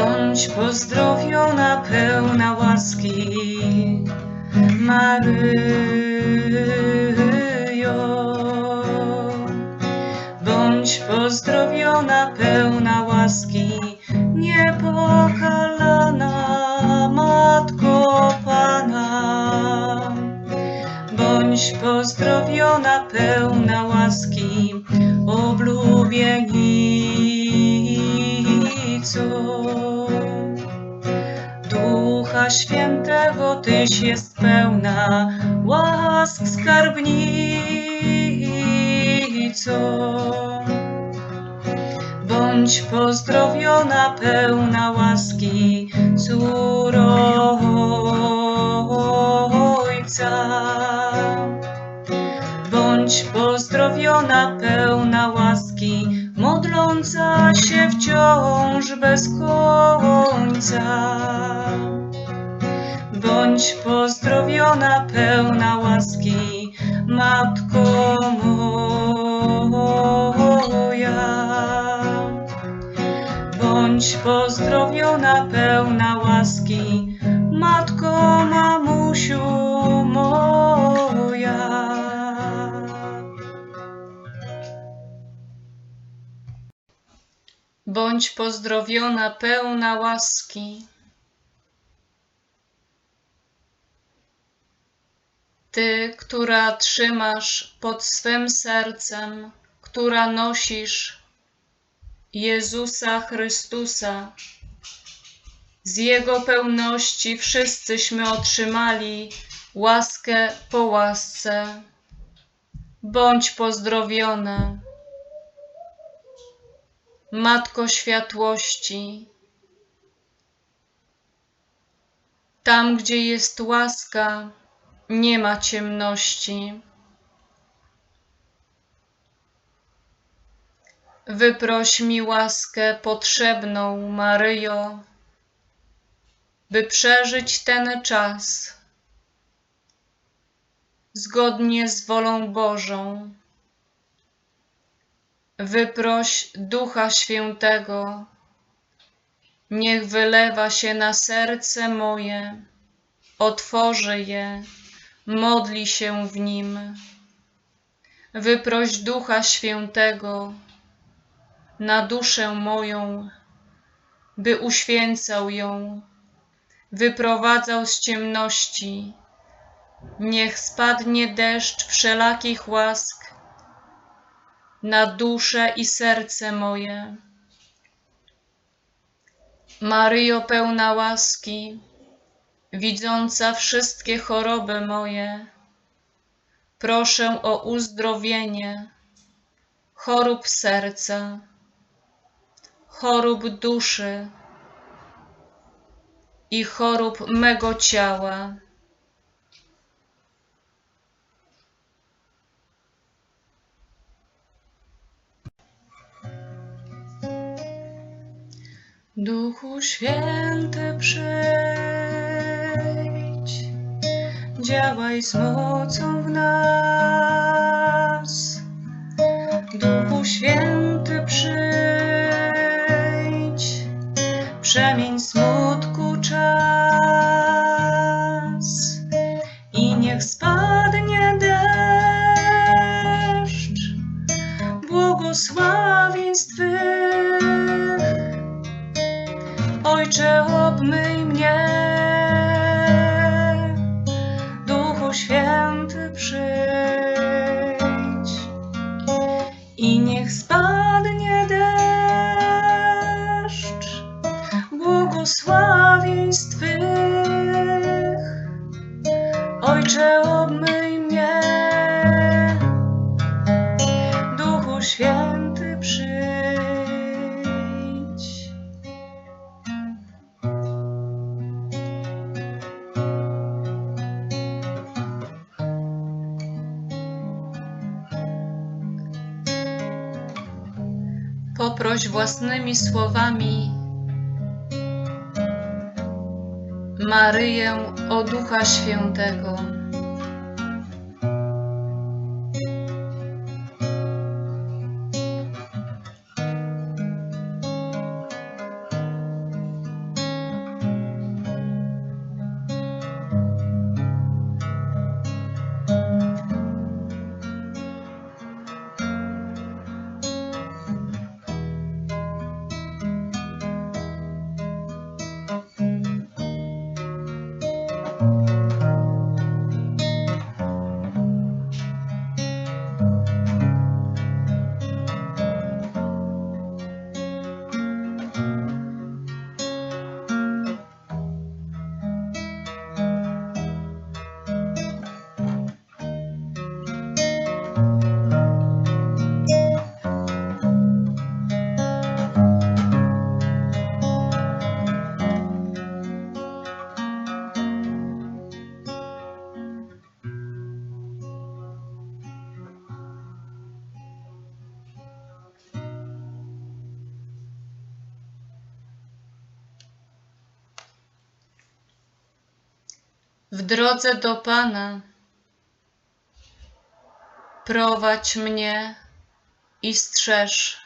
Bądź pozdrowiona, pełna łaski, Maryjo. Bądź pozdrowiona, pełna łaski, niepokalana Matko Pana. Bądź pozdrowiona, pełna łaski, oblubienico. Świętego Tyś jest pełna, łask skarbnico. Bądź pozdrowiona, pełna łaski, córo Ojca. Bądź pozdrowiona, pełna łaski, modląca się wciąż bez końca. Bądź pozdrowiona, pełna łaski, Matko moja. Bądź pozdrowiona, pełna łaski, Matko, mamusiu moja. Bądź pozdrowiona, pełna łaski. Ty, która trzymasz pod swym sercem, która nosisz Jezusa Chrystusa. Z Jego pełności wszyscyśmy otrzymali łaskę po łasce. Bądź pozdrowiona, Matko Światłości. Tam, gdzie jest łaska, nie ma ciemności. Wyproś mi łaskę potrzebną, Maryjo, by przeżyć ten czas zgodnie z wolą Bożą. Wyproś Ducha Świętego, niech wylewa się na serce moje, otworzy je, modli się w nim. Wyproś Ducha Świętego, na duszę moją, by uświęcał ją, wyprowadzał z ciemności. Niech spadnie deszcz wszelakich łask na duszę i serce moje. Maryjo pełna łaski, widząca wszystkie choroby moje, proszę o uzdrowienie chorób serca chorób duszy i chorób mego ciała. Duchu Święty przyjdź, działaj z mocą w nas. Duchu Święty przyjdź, przemień smutku czas i niech spadnie deszcz błogosławieństw. Ojcze, obmyj mnie, Święty przyjdź i niech spadnie deszcz błogosławieństw Twych. Ojcze, obmyj Poproś własnymi słowami Maryję o Ducha Świętego. W drodze do Pana prowadź mnie i strzeż,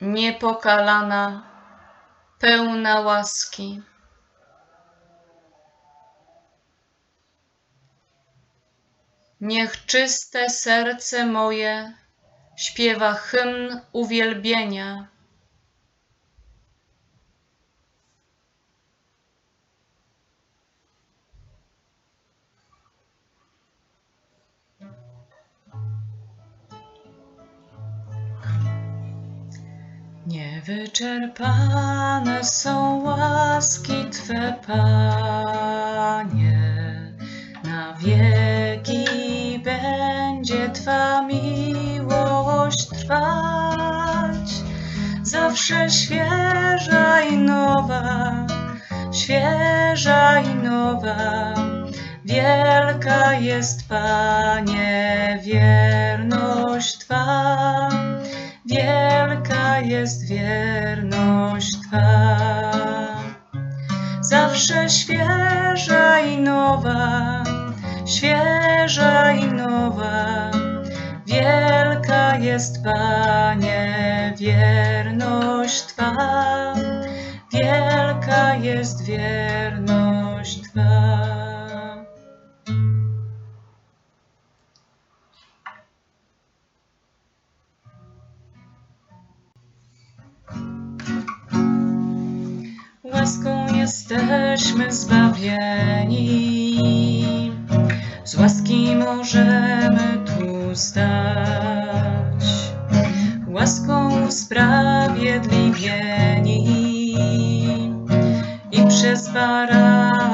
niepokalana, pełna łaski. Niech czyste serce moje śpiewa hymn uwielbienia. Niewyczerpane są łaski Twe, Panie. Na wieki będzie Twa miłość trwać. Zawsze świeża i nowa, świeża i nowa. Wielka jest, Panie, wierność Twa. Jest wierność Twa. Zawsze świeża i nowa, świeża i nowa. Wielka jest, Panie, wierność Twa. Wielka jest wierność jesteśmy zbawieni, z łaski możemy tu stać. Łaską usprawiedliwieni i przez baranka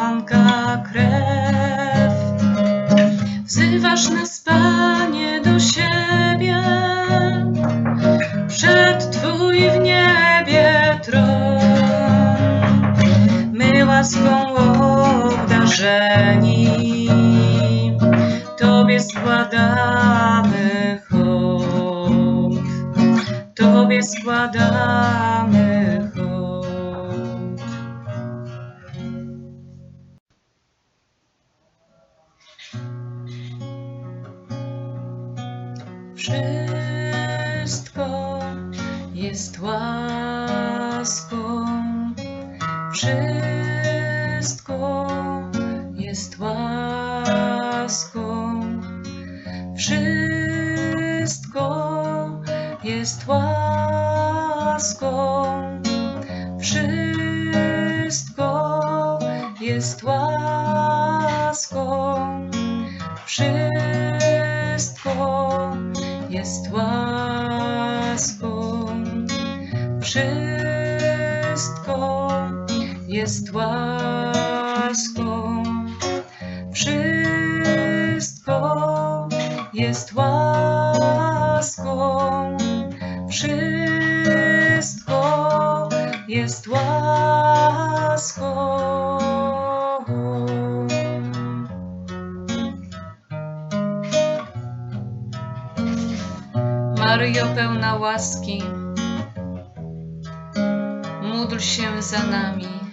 Tobie składamy hołd. Wszystko jest łaską, wszystko jest łaską, wszystko jest łaską, wszystko jest łaską, wszystko jest łaską, Maryjo pełna łaski, módl się za nami.